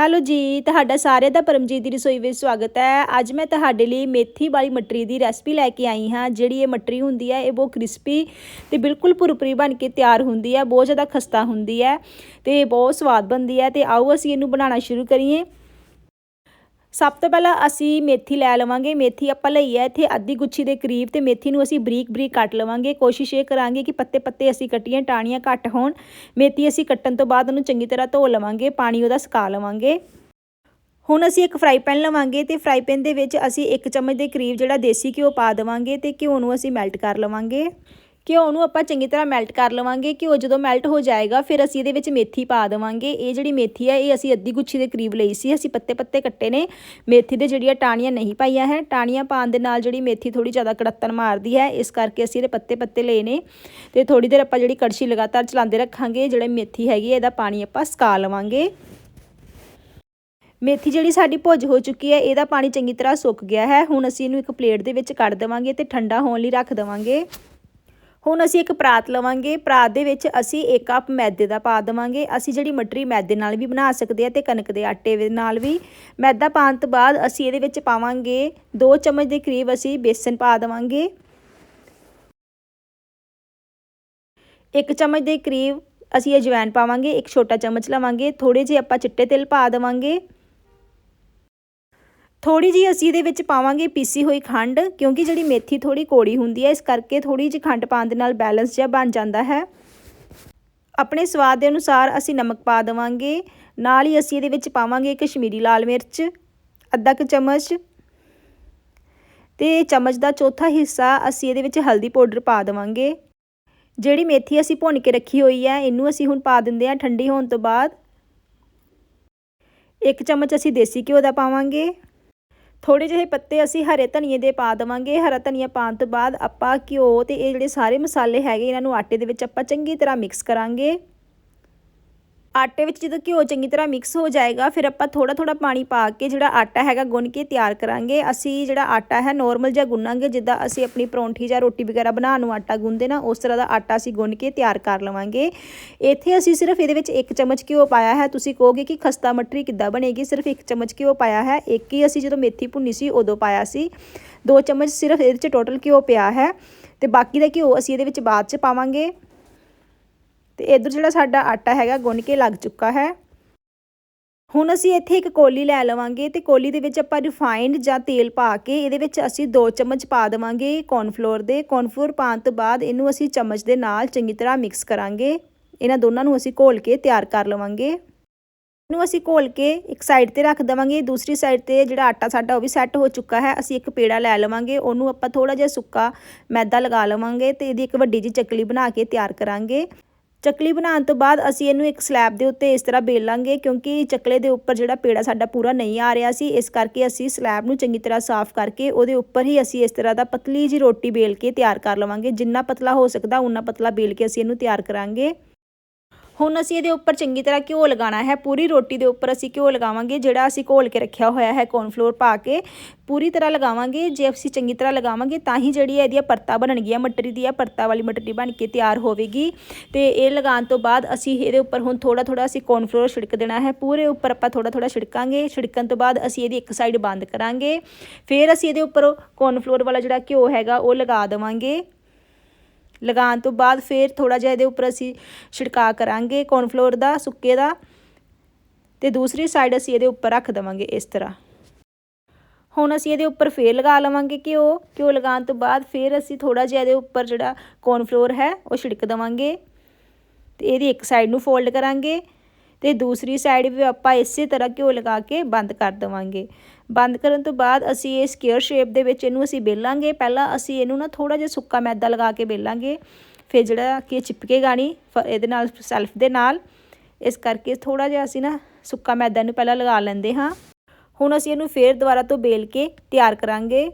Hello ਜੀ, ਤੁਹਾਡਾ ਸਾਰਿਆਂ ਦਾ ਪਰਮਜੀਤ ਦੀ ਰਸੋਈ ਵਿੱਚ ਸਵਾਗਤ ਹੈ। ਅੱਜ ਮੈਂ ਤੁਹਾਡੇ ਲਈ ਮੇਥੀ ਵਾਲੀ ਮਟਰੀ ਦੀ ਰੈਸਪੀ ਲੈ ਕੇ ਆਈ ਹਾਂ। ਜਿਹੜੀ ਇਹ ਮਟਰੀ ਹੁੰਦੀ ਹੈ, ਇਹ ਬਹੁਤ ਕ੍ਰਿਸਪੀ ਤੇ ਬਿਲਕੁਲ ਭੁਰਭੁਰੀ ਬਣ ਕੇ ਤਿਆਰ ਹੁੰਦੀ ਹੈ, ਬਹੁਤ ਜ਼ਿਆਦਾ ਖਸਤਾ ਹੁੰਦੀ ਹੈ ਤੇ ਬਹੁਤ ਸਵਾਦ ਬਣਦੀ ਹੈ ਤੇ ਆਓ ਅਸੀਂ ਇਹਨੂੰ ਬਣਾਉਣਾ ਸ਼ੁਰੂ ਕਰੀਏ। ਸਭ ਤੋਂ ਪਹਿਲਾਂ ਅਸੀਂ ਮੇਥੀ ਲੈ ਲਵਾਂਗੇ। ਮੇਥੀ ਆਪਾਂ ਲਈ ਹੈ ਇੱਥੇ ਅੱਧੀ ਗੁੱਛੀ ਦੇ ਕਰੀਬ ਤੇ ਮੇਥੀ ਨੂੰ ਅਸੀਂ ਬਰੀਕ ਬਰੀਕ ਕੱਟ ਲਵਾਂਗੇ। ਕੋਸ਼ਿਸ਼ ਇਹ ਕਰਾਂਗੇ ਕਿ ਪੱਤੇ ਪੱਤੇ ਅਸੀਂ ਕੱਟੀਆਂ ਟਾਣੀਆਂ ਘੱਟ ਹੋਣ। ਮੇਥੀ ਅਸੀਂ ਕੱਟਣ ਤੋਂ ਬਾਅਦ ਉਹਨੂੰ ਚੰਗੀ ਤਰ੍ਹਾਂ ਧੋ ਲਵਾਂਗੇ, ਪਾਣੀ ਉਹਦਾ ਸੁਕਾ ਲਵਾਂਗੇ। ਹੁਣ ਅਸੀਂ ਇੱਕ ਫਰਾਈ ਪੈਨ ਲਵਾਂਗੇ ਤੇ ਫਰਾਈ ਪੈਨ ਦੇ ਵਿੱਚ ਅਸੀਂ ਇੱਕ ਚਮਚ ਦੇ ਕਰੀਬ ਜਿਹੜਾ ਦੇਸੀ ਘਿਓ ਪਾ ਦੇਵਾਂਗੇ ਤੇ ਘਿਓ ਨੂੰ ਅਸੀਂ ਮੈਲਟ ਕਰ ਲਵਾਂਗੇ। ਘਿਓ ਨੂੰ ਆਪਾਂ ਚੰਗੀ ਤਰ੍ਹਾਂ ਮੈਲਟ ਕਰ ਲਵਾਂਗੇ ਘਿਓ ਜਦੋਂ ਮੈਲਟ ਹੋ ਜਾਏਗਾ, ਫਿਰ ਅਸੀਂ ਇਹਦੇ ਵਿੱਚ ਮੇਥੀ ਪਾ ਦੇਵਾਂਗੇ। ਇਹ ਜਿਹੜੀ ਮੇਥੀ ਹੈ, ਇਹ ਅਸੀਂ ਅੱਧੀ ਗੁੱਛੀ ਦੇ ਕਰੀਬ ਲਈ ਸੀ। ਅਸੀਂ ਪੱਤੇ ਪੱਤੇ ਕੱਟੇ ਨੇ। ਮੇਥੀ ਦੇ ਜਿਹੜੀਆਂ ਟਾਣੀਆਂ ਨਹੀਂ ਪਾਈਆਂ ਹੈ ਟਾਣੀਆਂ ਪਾਉਣ ਦੇ ਨਾਲ ਜਿਹੜੀ ਮੇਥੀ ਥੋੜੀ ਜ਼ਿਆਦਾ ਕੜੱਤਨ ਮਾਰਦੀ ਹੈ, ਇਸ ਕਰਕੇ ਅਸੀਂ ਇਹਦੇ ਪੱਤੇ ਪੱਤੇ ਲਏ ਨੇ। ਤੇ ਥੋੜੀ ਦੇਰ ਆਪਾਂ ਜਿਹੜੀ ਕੜਛੀ ਲਗਾਤਾਰ ਚਲਾਉਂਦੇ ਰੱਖਾਂਗੇ, ਜਿਹੜੇ ਮੇਥੀ ਹੈਗੀ ਇਹਦਾ ਪਾਣੀ ਆਪਾਂ ਸਕਾ ਲਵਾਂਗੇ। ਮੇਥੀ ਜਿਹੜੀ ਸਾਡੀ ਭੁੱਜ ਹੋ ਚੁੱਕੀ ਹੈ, ਇਹਦਾ ਪਾਣੀ ਚੰਗੀ ਤਰ੍ਹਾਂ ਸੁੱਕ ਗਿਆ ਹੈ। ਹੁਣ ਅਸੀਂ ਇਹਨੂੰ ਇੱਕ ਪਲੇਟ ਦੇ ਵਿੱਚ ਕੱਢ ਦੇਵਾਂਗੇ ਤੇ ਠੰਡਾ ਹੋਣ ਲਈ ਰੱਖ ਦੇਵਾਂਗੇ। ਹੁਣ ਅਸੀਂ ਇੱਕ ਪਰਾਤ ਲਵਾਂਗੇ। ਪਰਾਤ ਦੇ ਵਿੱਚ ਅਸੀਂ ਇੱਕ ਕੱਪ ਮੈਦੇ ਦਾ ਪਾ ਦੇਵਾਂਗੇ। ਅਸੀਂ ਜਿਹੜੀ ਮਟਰੀ ਮੈਦੇ ਨਾਲ ਵੀ ਬਣਾ ਸਕਦੇ ਆ ਤੇ ਕਣਕ ਦੇ ਆਟੇ ਦੇ ਨਾਲ ਵੀ। ਮੈਦਾ ਪਾਉਣ ਤੋਂ ਬਾਅਦ ਅਸੀਂ ਇਹਦੇ ਵਿੱਚ ਪਾਵਾਂਗੇ 2 ਚਮਚ ਦੇ ਕਰੀਬ ਅਸੀਂ ਬੇਸਨ ਪਾ ਦੇਵਾਂਗੇ। ਇੱਕ ਚਮਚ ਦੇ ਕਰੀਬ ਅਸੀਂ ਅਜਵਾਇਣ ਪਾਵਾਂਗੇ, ਇੱਕ ਛੋਟਾ ਚਮਚ ਲਵਾਂਗੇ। ਥੋੜੇ ਜਿਹੇ ਆਪਾਂ ਚਿੱਟੇ ਤਿਲ ਪਾ ਦੇਵਾਂਗੇ। ਥੋੜੀ ਜੀ ਅਸੀਂ ਇਹਦੇ ਵਿੱਚ ਪਾਵਾਂਗੇ ਪੀਸੀ ਹੋਈ ਖੰਡ, ਕਿਉਂਕਿ ਜਿਹੜੀ ਮੇਥੀ ਥੋੜੀ ਕੋੜੀ ਹੁੰਦੀ ਹੈ, ਇਸ ਕਰਕੇ ਥੋੜੀ ਜਿਹੀ ਖੰਡ ਪਾਉਣ ਦੇ ਨਾਲ ਬੈਲੈਂਸ ਜਿਹਾ ਬਣ ਜਾਂਦਾ ਹੈ। ਆਪਣੇ ਸਵਾਦ ਦੇ ਅਨੁਸਾਰ ਅਸੀਂ ਨਮਕ ਪਾ ਦੇਵਾਂਗੇ, ਨਾਲ ਹੀ ਅਸੀਂ ਇਹਦੇ ਵਿੱਚ ਪਾਵਾਂਗੇ ਕਸ਼ਮੀਰੀ ਲਾਲ ਮਿਰਚ, ਅੱਧਾ ਕੁ ਚਮਚ ਤੇ ਚਮਚ ਦਾ ਚੌਥਾ ਹਿੱਸਾ ਅਸੀਂ ਇਹਦੇ ਵਿੱਚ ਹਲਦੀ ਪਾਊਡਰ ਪਾ ਦੇਵਾਂਗੇ। ਜਿਹੜੀ ਮੇਥੀ ਅਸੀਂ ਭੁੰਨ ਕੇ ਰੱਖੀ ਹੋਈ ਹੈ, ਇਹਨੂੰ ਅਸੀਂ ਹੁਣ ਪਾ ਦਿੰਦੇ ਹਾਂ ਠੰਡੀ ਹੋਣ ਤੋਂ ਬਾਅਦ। ਇੱਕ ਚਮਚ ਅਸੀਂ ਦੇਸੀ ਘਿਓ ਦਾ ਪਾਵਾਂਗੇ। ਥੋੜੇ ਜਿਹੇ ਪੱਤੇ ਅਸੀਂ ਹਰੇ ਧਨੀਏ ਦੇ ਪਾ ਦੇਵਾਂਗੇ, ਹਰਾ ਧਨੀਆ ਪਾਉਣ ਤੋਂ ਬਾਅਦ ਆਪਾਂ ਘਿਓ ਤੇ ਇਹ ਜਿਹੜੇ ਸਾਰੇ ਮਸਾਲੇ ਹੈਗੇ, ਇਹਨਾਂ ਨੂੰ ਆਟੇ ਦੇ ਵਿੱਚ ਆਪਾਂ ਚੰਗੀ ਤਰ੍ਹਾਂ ਮਿਕਸ ਕਰਾਂਗੇ। ਆਟੇ ਵਿੱਚ ਜਦੋਂ ਘਿਓ ਚੰਗੀ ਤਰ੍ਹਾਂ ਮਿਕਸ ਹੋ ਜਾਏਗਾ, ਫਿਰ ਆਪਾਂ ਥੋੜਾ ਥੋੜਾ ਪਾਣੀ ਪਾ ਕੇ ਜਿਹੜਾ ਆਟਾ ਹੈਗਾ ਗੁੰਨ ਕੇ ਤਿਆਰ ਕਰਾਂਗੇ। ਅਸੀਂ ਜਿਹੜਾ ਆਟਾ ਹੈ ਨੋਰਮਲ ਜਿਹਾ ਗੁੰਨਾਂਗੇ, ਜਿੱਦਾਂ ਅਸੀਂ ਆਪਣੀ ਪਰੌਂਠੀ ਜਾਂ ਰੋਟੀ ਵਗੈਰਾ ਬਣਾਉਣ ਨੂੰ ਆਟਾ ਗੁੰਨਦੇ ਨਾ, ਉਸ ਤਰ੍ਹਾਂ ਦਾ ਆਟਾ ਅਸੀਂ ਗੁੰਨ ਕੇ ਤਿਆਰ ਕਰ ਲਵਾਂਗੇ। ਇੱਥੇ ਅਸੀਂ ਸਿਰਫ ਇਹਦੇ ਵਿੱਚ ਇੱਕ ਚਮਚ ਘਿਓ ਪਾਇਆ ਹੈ। ਤੁਸੀਂ ਕਹੋਗੇ ਕਿ ਖਸਤਾ ਮਟਰੀ ਕਿੱਦਾਂ ਬਣੇਗੀ? ਸਿਰਫ ਇੱਕ ਚਮਚ ਘਿਓ ਪਾਇਆ ਹੈ। ਇੱਕ ਹੀ ਅਸੀਂ ਜਦੋਂ ਮੇਥੀ ਭੁੰਨੀ ਸੀ, ਉਦੋਂ ਪਾਇਆ ਸੀ। ਦੋ ਚਮਚ ਸਿਰਫ ਇਹਦੇ ਵਿੱਚ ਟੋਟਲ ਘਿਓ ਪਿਆ ਹੈ। ਤੇ ਬਾਕੀ ਦਾ ਘਿਓ ਅਸੀਂ ਇਹਦੇ ਵਿੱਚ ਬਾਅਦ ਚ ਪਾਵਾਂਗੇ। ਤੇ ਇਧਰ ਜਿਹੜਾ ਸਾਡਾ ਆਟਾ ਹੈਗਾ ਗੁੰਨ ਕੇ ਲੱਗ ਚੁੱਕਾ ਹੈ। ਹੁਣ ਅਸੀਂ ਇੱਥੇ ਇੱਕ ਕੋਲੀ ਲੈ ਲਵਾਂਗੇ ਤੇ ਕੋਲੀ ਦੇ ਵਿੱਚ ਆਪਾਂ ਰਿਫਾਈਨਡ ਜਾਂ ਤੇਲ ਪਾ ਕੇ ਇਹਦੇ ਵਿੱਚ ਅਸੀਂ 2 ਚਮਚ ਪਾ ਦੇਵਾਂਗੇ ਕੌਰਨਫਲੋਰ ਦੇ। ਕੌਰਨਫਲੋਰ ਪਾਉਣ ਤੋਂ ਬਾਅਦ ਇਹਨੂੰ ਅਸੀਂ ਚਮਚ ਦੇ ਨਾਲ ਚੰਗੀ ਤਰ੍ਹਾਂ ਮਿਕਸ ਕਰਾਂਗੇ। ਇਹਨਾਂ ਦੋਨਾਂ ਨੂੰ ਅਸੀਂ ਘੋਲ ਕੇ ਤਿਆਰ ਕਰ ਲਵਾਂਗੇ। ਇਹਨੂੰ ਅਸੀਂ ਘੋਲ ਕੇ ਇੱਕ ਸਾਈਡ ਤੇ ਰੱਖ ਦੇਵਾਂਗੇ, ਦੂਸਰੀ ਸਾਈਡ ਤੇ ਜਿਹੜਾ ਆਟਾ ਸਾਡਾ ਉਹ ਵੀ ਸੈੱਟ ਹੋ ਚੁੱਕਾ ਹੈ, ਅਸੀਂ ਇੱਕ ਪੇੜਾ ਲੈ ਲਵਾਂਗੇ, ਉਹਨੂੰ ਆਪਾਂ ਥੋੜਾ ਜਿਹਾ ਸੁੱਕਾ ਮੈਦਾ ਲਗਾ ਲਵਾਂਗੇ ਤੇ ਇਹਦੀ ਇੱਕ ਵੱਡੀ ਜਿਹੀ ਚੱਕਲੀ ਬਣਾ ਕੇ ਤਿਆਰ ਕਰਾਂਗੇ। ਚੱਕਲੀ ਬਣਾਉਣ ਤੋਂ ਬਾਅਦ ਅਸੀਂ ਇਹਨੂੰ ਇੱਕ ਸਲੈਬ ਦੇ ਉੱਤੇ ਇਸ ਤਰ੍ਹਾਂ ਬੇਲਾਂਗੇ ਕਿਉਂਕਿ ਚੱਕਲੇ ਦੇ ਉੱਪਰ ਜਿਹੜਾ ਪੇੜਾ ਸਾਡਾ ਪੂਰਾ ਨਹੀਂ ਆ ਰਿਹਾ ਸੀ, ਇਸ ਕਰਕੇ ਅਸੀਂ ਸਲੈਬ ਨੂੰ ਚੰਗੀ ਤਰ੍ਹਾਂ ਸਾਫ਼ ਕਰਕੇ ਉਹਦੇ ਉੱਪਰ ਹੀ ਅਸੀਂ ਇਸ ਤਰ੍ਹਾਂ ਦਾ ਪਤਲੀ ਜੀ ਰੋਟੀ ਬੇਲ ਕੇ ਤਿਆਰ ਕਰ ਲਵਾਂਗੇ। ਜਿੰਨਾ ਪਤਲਾ ਹੋ ਸਕਦਾ ਉਨਾ ਪਤਲਾ ਬੇਲ ਕੇ ਅਸੀਂ ਇਹਨੂੰ ਤਿਆਰ ਕਰਾਂਗੇ। ਹੁਣ ਅਸੀਂ ਇਹਦੇ ਉੱਪਰ ਚੰਗੀ ਤਰ੍ਹਾਂ ਘਿਓ ਲਗਾਉਣਾ ਹੈ। ਪੂਰੀ ਰੋਟੀ ਦੇ ਉੱਪਰ ਅਸੀਂ ਘਿਓ ਲਗਾਵਾਂਗੇ, ਜਿਹੜਾ ਅਸੀਂ ਘੋਲ ਕੇ ਰੱਖਿਆ ਹੋਇਆ ਹੈ ਕੌਰਨਫਲੋਰ ਪਾ ਕੇ। ਪੂਰੀ ਤਰ੍ਹਾਂ ਲਗਾਵਾਂਗੇ, ਜੇ ਅਸੀਂ ਚੰਗੀ ਤਰ੍ਹਾਂ ਲਗਾਵਾਂਗੇ ਤਾਂ ਹੀ ਜਿਹੜੀ ਹੈ ਇਹਦੀਆਂ ਪਰਤਾਂ ਬਣਨਗੀਆਂ। ਮਟਰੀ ਦੀ ਆ ਪਰਤਾ ਵਾਲੀ ਮਟਰੀ ਬਣ ਕੇ ਤਿਆਰ ਹੋਵੇਗੀ। ਤੇ ਇਹ ਲਗਾਉਣ ਤੋਂ ਬਾਅਦ ਅਸੀਂ ਇਹਦੇ ਉੱਪਰ ਹੁਣ ਥੋੜਾ ਥੋੜਾ ਅਸੀਂ ਕੌਰਨਫਲੋਰ ਛਿੜਕ ਦੇਣਾ ਹੈ। ਪੂਰੇ ਉੱਪਰ ਆਪਾਂ ਥੋੜਾ ਥੋੜਾ ਛਿੜਕਾਂਗੇ। ਛਿੜਕਣ ਤੋਂ ਬਾਅਦ ਅਸੀਂ ਇਹਦੀ ਇੱਕ ਸਾਈਡ ਬੰਦ ਕਰਾਂਗੇ। ਫਿਰ ਅਸੀਂ ਇਹਦੇ ਉੱਪਰ ਕੌਰਨਫਲੋਰ ਵਾਲਾ ਜਿਹੜਾ ਘਿਓ ਹੈਗਾ, ਉਹ ਲਗਾ ਦੇਵਾਂਗੇ। ਲਗਾਉਣ ਤੋਂ ਬਾਅਦ ਫਿਰ ਥੋੜਾ ਜਿਹਾ ਇਹਦੇ ਉੱਪਰ ਅਸੀਂ ਛਿੜਕਾ ਕਰਾਂਗੇ ਕੌਰਨਫਲੋਰ ਦਾ, ਸੁੱਕੇ ਦਾ ਤੇ ਦੂਸਰੀ ਸਾਈਡ ਅਸੀਂ ਇਹਦੇ ਉੱਪਰ ਰੱਖ ਦੇਵਾਂਗੇ ਇਸ ਤਰ੍ਹਾਂ। ਹੁਣ ਅਸੀਂ ਇਹਦੇ ਉੱਪਰ ਫੇਰ ਲਗਾ ਲਵਾਂਗੇ ਘਿਓ। ਘਿਓ ਲਗਾਉਣ ਤੋਂ ਬਾਅਦ ਫਿਰ ਅਸੀਂ ਥੋੜਾ ਜਿਹਾ ਇਹਦੇ ਉੱਪਰ ਜਿਹੜਾ ਕੌਰਨਫਲੋਰ ਹੈ, ਉਹ ਛਿੜਕ ਦੇਵਾਂਗੇ। ਤੇ ਇਹਦੀ ਇੱਕ ਸਾਈਡ ਨੂੰ ਫੋਲਡ ਕਰਾਂਗੇ ਤੇ ਦੂਸਰੀ ਸਾਈਡ ਵੀ ਆਪਾਂ ਇਸੇ ਤਰ੍ਹਾਂ ਘਿਓ ਲਗਾ ਕੇ ਬੰਦ ਕਰ ਦੇਵਾਂਗੇ। ਬੰਦ ਕਰਨ ਤੋਂ ਬਾਅਦ ਅਸੀਂ ਇਹ ਸਕੁਅਰ ਸ਼ੇਪ ਦੇ ਵਿੱਚ ਇਹਨੂੰ ਅਸੀਂ ਬੇਲਾਂਗੇ ਪਹਿਲਾਂ ਅਸੀਂ ਇਹਨੂੰ ਨਾ ਥੋੜਾ ਜਿਹਾ ਸੁੱਕਾ ਮੈਦਾ ਲਗਾ ਕੇ ਬੇਲਾਂਗੇ ਫਿਰ ਜਿਹੜਾ ਕਿ ਚਿਪਕੇਗਾ ਨਹੀਂ ਇਹਦੇ ਨਾਲ ਸੈਲਫ ਦੇ ਨਾਲ। ਇਸ ਕਰਕੇ ਥੋੜਾ ਜਿਹਾ ਅਸੀਂ ਨਾ ਸੁੱਕਾ ਮੈਦਾ ਨੂੰ ਪਹਿਲਾਂ ਲਗਾ ਲੈਂਦੇ ਹਾਂ। ਹੁਣ ਅਸੀਂ ਇਹਨੂੰ ਫੇਰ ਦੁਬਾਰਾ ਤੋਂ ਬੇਲ ਕੇ ਤਿਆਰ ਕਰਾਂਗੇ।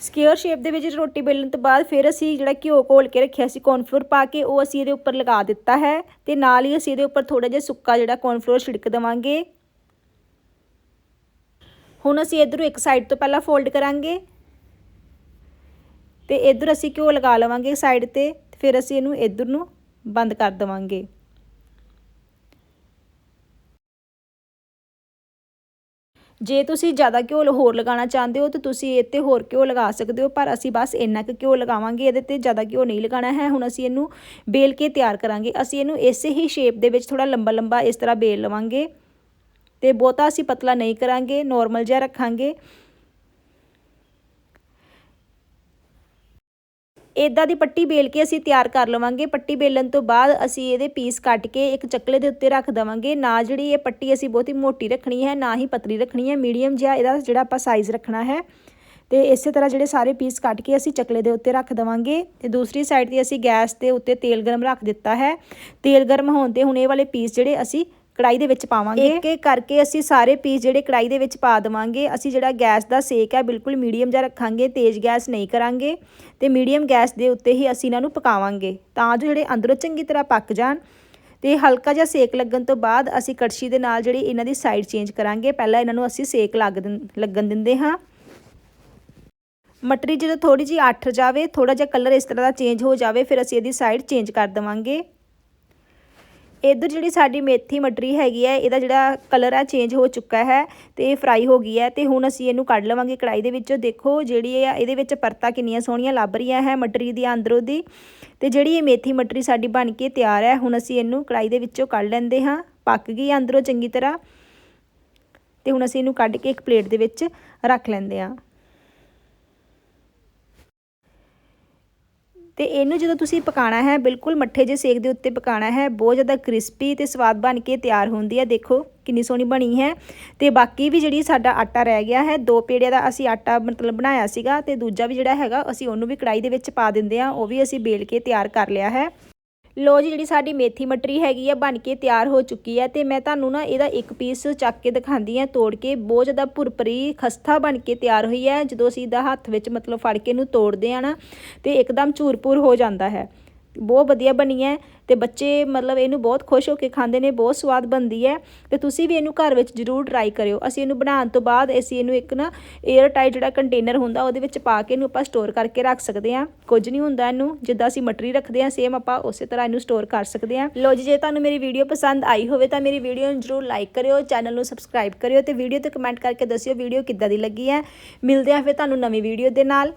ਸਕੁਅਰ ਸ਼ੇਪ ਦੇ ਵਿੱਚ ਰੋਟੀ ਬੇਲਣ ਤੋਂ ਬਾਅਦ ਫਿਰ ਅਸੀਂ ਜਿਹੜਾ ਘਿਓ ਘੋਲ ਕੇ ਰੱਖਿਆ ਸੀ ਕੌਰਨਫਲੋਰ ਪਾ ਕੇ, ਉਹ ਅਸੀਂ ਇਹਦੇ ਉੱਪਰ ਲਗਾ ਦਿੱਤਾ ਹੈ। ਤੇ ਨਾਲ ਹੀ ਅਸੀਂ ਇਹਦੇ ਉੱਪਰ ਥੋੜਾ ਜਿਹਾ ਸੁੱਕਾ ਜਿਹੜਾ ਕੌਰਨਫਲੋਰ ਛਿੜਕ ਦੇਵਾਂਗੇ। ਹੁਣ ਅਸੀਂ ਇਧਰੋਂ ਇੱਕ ਸਾਈਡ ਤੋਂ ਪਹਿਲਾਂ ਫੋਲਡ ਕਰਾਂਗੇ। ਤੇ ਇਧਰ ਅਸੀਂ ਘਿਓ ਲਗਾ ਲਵਾਂਗੇ ਸਾਈਡ ਤੇ ਫਿਰ ਅਸੀਂ ਇਹਨੂੰ ਇਧਰ ਨੂੰ ਬੰਦ ਕਰ ਦਵਾਂਗੇ। ਜੇ ਤੁਸੀਂ ਜ਼ਿਆਦਾ ਘਿਓ ਹੋਰ ਲਗਾਉਣਾ ਚਾਹੁੰਦੇ ਹੋ, ਤਾਂ ਤੁਸੀਂ ਇੱਥੇ ਹੋਰ ਘਿਓ ਲਗਾ ਸਕਦੇ ਹੋ, ਪਰ ਅਸੀਂ ਬਸ ਇੰਨਾ ਕੁ ਘਿਓ ਲਗਾਵਾਂਗੇ, ਇਹਦੇ ਤੇ ਜ਼ਿਆਦਾ ਘਿਓ ਨਹੀਂ ਲਗਾਉਣਾ ਹੈ। ਹੁਣ ਅਸੀਂ ਇਹਨੂੰ ਬੇਲ ਕੇ ਤਿਆਰ ਕਰਾਂਗੇ। ਅਸੀਂ ਇਹਨੂੰ ਇਸੇ ਹੀ ਸ਼ੇਪ ਦੇ ਵਿੱਚ ਥੋੜਾ ਲੰਬਾ ਲੰਬਾ ਇਸ ਤਰ੍ਹਾਂ ਬੇਲ ਲਵਾਂਗੇ। ਤੇ ਬਹੁਤਾ ਅਸੀਂ ਪਤਲਾ ਨਹੀਂ ਕਰਾਂਗੇ ਨੋਰਮਲ ਜਿਹਾ ਰੱਖਾਂਗੇ। ਇਦਾਂ ਦੀ ਪੱਟੀ ਬੇਲ ਕੇ ਅਸੀਂ ਤਿਆਰ ਕਰ ਲਵਾਂਗੇ। ਪੱਟੀ ਬੇਲਣ ਤੋਂ ਬਾਅਦ ਅਸੀਂ ਇਹਦੇ ਪੀਸ ਕੱਟ ਕੇ ਇੱਕ ਚੱਕਲੇ ਦੇ ਉੱਤੇ ਰੱਖ ਦਵਾਂਗੇ। ਨਾ ਜਿਹੜੀ ਇਹ ਪੱਟੀ ਅਸੀਂ ਬਹੁਤੀ ਮੋਟੀ ਰੱਖਣੀ ਹੈ, ਨਾ ਹੀ ਪਤਲੀ ਰੱਖਣੀ ਹੈ। ਮੀਡੀਅਮ ਜਿਹਾ ਇਹਦਾ ਜਿਹੜਾ ਆਪਾਂ ਸਾਈਜ਼ ਰੱਖਣਾ ਹੈ। ਤੇ ਇਸੇ ਤਰ੍ਹਾਂ ਜਿਹੜੇ ਸਾਰੇ ਪੀਸ ਕੱਟ ਕੇ ਅਸੀਂ ਚੱਕਲੇ ਦੇ ਉੱਤੇ ਰੱਖ ਦਵਾਂਗੇ। ਤੇ ਦੂਸਰੀ ਸਾਈਡ ਤੇ ਅਸੀਂ ਗੈਸ ਦੇ ਉੱਤੇ ਤੇਲ ਗਰਮ ਰੱਖ ਦਿੱਤਾ ਹੈ। ਤੇਲ ਗਰਮ ਹੋਣ ਤੇ ਹੁਣ ਇਹ ਵਾਲੇ ਪੀਸ ਜਿਹੜੇ ਅਸੀਂ ਕੜਾਈ ਦੇ ਵਿੱਚ ਪਾਵਾਂਗੇ। ਇੱਕ ਇੱਕ ਕਰਕੇ ਅਸੀਂ ਸਾਰੇ ਪੀਸ ਜਿਹੜੇ ਕੜਾਈ ਦੇ ਵਿੱਚ ਪਾ ਦਵਾਂਗੇ। ਅਸੀਂ ਜਿਹੜਾ ਗੈਸ ਦਾ ਸੇਕ ਹੈ, ਬਿਲਕੁਲ ਮੀਡੀਅਮ ਜਿਹਾ ਰੱਖਾਂਗੇ, ਤੇਜ਼ ਗੈਸ ਨਹੀਂ ਕਰਾਂਗੇ ਤੇ ਮੀਡੀਅਮ ਗੈਸ ਦੇ ਉੱਤੇ ਹੀ ਅਸੀਂ ਇਹਨਾਂ ਨੂੰ ਪਕਾਵਾਂਗੇ। ਤਾਂ ਜੋ ਜਿਹੜੇ ਅੰਦਰੋਂ ਚੰਗੀ ਤਰ੍ਹਾਂ ਪੱਕ ਜਾਣ ਤੇ ਹਲਕਾ ਜਿਹਾ ਸੇਕ ਲੱਗਣ ਤੋਂ ਬਾਅਦ ਅਸੀਂ ਕੜਛੀ ਦੇ ਨਾਲ ਜਿਹੜੀ ਇਹਨਾਂ ਦੀ ਸਾਈਡ ਚੇਂਜ ਕਰਾਂਗੇ। ਪਹਿਲਾਂ ਇਹਨਾਂ ਨੂੰ ਅਸੀਂ ਸੇਕ ਲੱਗ ਲੱਗਣ ਦਿੰਦੇ ਹਾਂ। ਮਟਰੀ ਜਦੋਂ ਥੋੜੀ ਜਿਹੀ ਅੱਠ ਜਾਵੇ ਥੋੜਾ ਜਿਹਾ ਕਲਰ ਇਸ ਤਰ੍ਹਾਂ ਦਾ ਚੇਂਜ ਹੋ ਜਾਵੇ, ਫਿਰ ਅਸੀਂ ਇਹਦੀ ਸਾਈਡ ਚੇਂਜ ਕਰ ਦਵਾਂਗੇ। ਇਧਰ ਜਿਹੜੀ ਸਾਡੀ ਮੇਥੀ ਮਟਰੀ ਹੈਗੀ ਹੈ, ਇਹਦਾ ਜਿਹੜਾ ਕਲਰ ਆ ਚੇਂਜ ਹੋ ਚੁੱਕਾ ਹੈ ਤੇ ਇਹ ਫਰਾਈ ਹੋ ਗਈ ਹੈ ਤੇ ਹੁਣ ਅਸੀਂ ਇਹਨੂੰ ਕੱਢ ਲਵਾਂਗੇ ਕੜਾਈ ਦੇ ਵਿੱਚੋਂ। ਦੇਖੋ ਜਿਹੜੀ ਇਹ ਇਹਦੇ ਵਿੱਚ ਪਰਤਾ ਕਿੰਨੀਆਂ ਸੋਹਣੀਆਂ ਲੱਭ ਰਹੀਆਂ ਹੈ ਮਟਰੀ ਦੀ ਅੰਦਰੋਂ ਦੀ। ਤੇ ਜਿਹੜੀ ਇਹ ਮੇਥੀ ਮਟਰੀ ਸਾਡੀ ਬਣ ਕੇ ਤਿਆਰ ਹੈ, ਹੁਣ ਅਸੀਂ ਇਹਨੂੰ ਕੜਾਈ ਦੇ ਵਿੱਚੋਂ ਕੱਢ ਲੈਂਦੇ ਹਾਂ। ਪੱਕ ਗਈ ਅੰਦਰੋਂ ਚੰਗੀ ਤਰ੍ਹਾਂ। ਤੇ ਹੁਣ ਅਸੀਂ ਇਹਨੂੰ ਕੱਢ ਕੇ ਇੱਕ ਪਲੇਟ ਦੇ ਵਿੱਚ ਰੱਖ ਲੈਂਦੇ ਹਾਂ। ਤੇ ਇਹਨੂੰ ਜਦੋਂ ਤੁਸੀਂ ਪਕਾਣਾ ਹੈ, ਬਿਲਕੁਲ ਮੱਠੇ ਜੇ ਸੇਕ ਦੇ ਉੱਤੇ ਪਕਾਣਾ ਹੈ, ਬਹੁਤ ਜ਼ਿਆਦਾ ਕ੍ਰਿਸਪੀ ਤੇ ਸਵਾਦ ਬਣ ਕੇ ਤਿਆਰ ਹੁੰਦੀ ਹੈ। ਦੇਖੋ ਕਿੰਨੀ ਸੋਹਣੀ ਬਣੀ ਹੈ। ਤੇ ਬਾਕੀ ਵੀ ਜਿਹੜੀ ਸਾਡਾ ਆਟਾ ਰਹਿ ਗਿਆ ਹੈ, ਦੋ ਪੇੜਿਆਂ ਦਾ ਅਸੀਂ ਆਟਾ ਮਤਲਬ ਬਣਾਇਆ ਸੀਗਾ ਤੇ ਦੂਜਾ ਵੀ ਜਿਹੜਾ ਹੈਗਾ, ਅਸੀਂ ਉਹਨੂੰ ਵੀ ਕੜਾਈ ਦੇ ਵਿੱਚ ਪਾ ਦਿੰਦੇ ਆ ਉਹ ਵੀ ਅਸੀਂ ਬੇਲ ਕੇ ਤਿਆਰ ਕਰ ਲਿਆ ਹੈ। ਲੋ ਜੀ, ਜਿਹੜੀ ਸਾਡੀ ਮੇਥੀ ਮਟਰੀ ਹੈਗੀ ਆ, ਬਣ ਕੇ ਤਿਆਰ ਹੋ ਚੁੱਕੀ ਹੈ ਤੇ ਮੈਂ ਤੁਹਾਨੂੰ ਨਾ ਇਹਦਾ ਇੱਕ ਪੀਸ ਚੱਕ ਕੇ ਦਿਖਾਉਂਦੀ ਆ, ਤੋੜ ਕੇ। ਬਹੁਤ ਜ਼ਿਆਦਾ ਭੁਰਪਰੀ ਖਸਤਾ ਬਣ ਕੇ ਤਿਆਰ ਹੋਈ ਹੈ ਜਦੋਂ ਅਸੀਂ ਇਹਦਾ ਹੱਥ ਵਿੱਚ ਮਤਲਬ ਫੜ ਕੇ ਇਹਨੂੰ ਤੋੜਦੇ ਆ ਨਾ, ਤੇ ਇੱਕਦਮ ਚੂਰਪੂਰ ਹੋ ਜਾਂਦਾ ਹੈ। ਬਹੁਤ ਵਧੀਆ ਬਣੀ ਹੈ ਤੇ ਬੱਚੇ ਮਤਲਬ ਇਹਨੂੰ ਬਹੁਤ ਖੁਸ਼ ਹੋ ਕੇ ਖਾਂਦੇ ਨੇ, ਬਹੁਤ ਸਵਾਦ ਬਣਦੀ ਹੈ ਤੇ ਤੁਸੀਂ ਵੀ ਇਹਨੂੰ ਘਰ ਵਿੱਚ ਜ਼ਰੂਰ ਟਰਾਈ ਕਰਿਓ। ਅਸੀਂ ਇਹਨੂੰ ਬਣਾਉਣ ਤੋਂ ਬਾਅਦ ਅਸੀਂ ਇਹਨੂੰ ਇੱਕ ਨਾ 에ਅਰ ਟਾਈਟ ਜਿਹੜਾ ਕੰਟੇਨਰ ਹੁੰਦਾ ਉਹਦੇ ਵਿੱਚ ਪਾ ਕੇ ਇਹਨੂੰ ਆਪਾਂ ਸਟੋਰ ਕਰਕੇ ਰੱਖ ਸਕਦੇ ਹਾਂ। ਕੁਝ ਨਹੀਂ ਹੁੰਦਾ ਇਹਨੂੰ, ਜਿੱਦਾਂ ਅਸੀਂ ਮਟਰੀ ਰੱਖਦੇ ਹਾਂ ਸੇਮ ਆਪਾਂ ਉਸੇ ਤਰ੍ਹਾਂ ਇਹਨੂੰ ਸਟੋਰ ਕਰ ਸਕਦੇ ਹਾਂ। ਲੋ ਜੀ, ਜੇ ਤੁਹਾਨੂੰ ਮੇਰੀ ਵੀਡੀਓ ਪਸੰਦ ਆਈ ਹੋਵੇ ਤਾਂ ਮੇਰੀ ਵੀਡੀਓ ਨੂੰ ਜ਼ਰੂਰ ਲਾਈਕ ਕਰਿਓ ਚੈਨਲ ਨੂੰ ਸਬਸਕ੍ਰਾਈਬ ਕਰਿਓ ਤੇ ਵੀਡੀਓ ਤੇ ਕਮੈਂਟ ਕਰਕੇ ਦੱਸਿਓ ਵੀਡੀਓ ਕਿੱਦਾਂ ਦੀ ਲੱਗੀ ਹੈ। ਮਿਲਦੇ ਹਾਂ ਫਿਰ ਤੁਹਾਨੂੰ ਨਵੀਂ ਵੀਡੀਓ ਦੇ ਨਾਲ।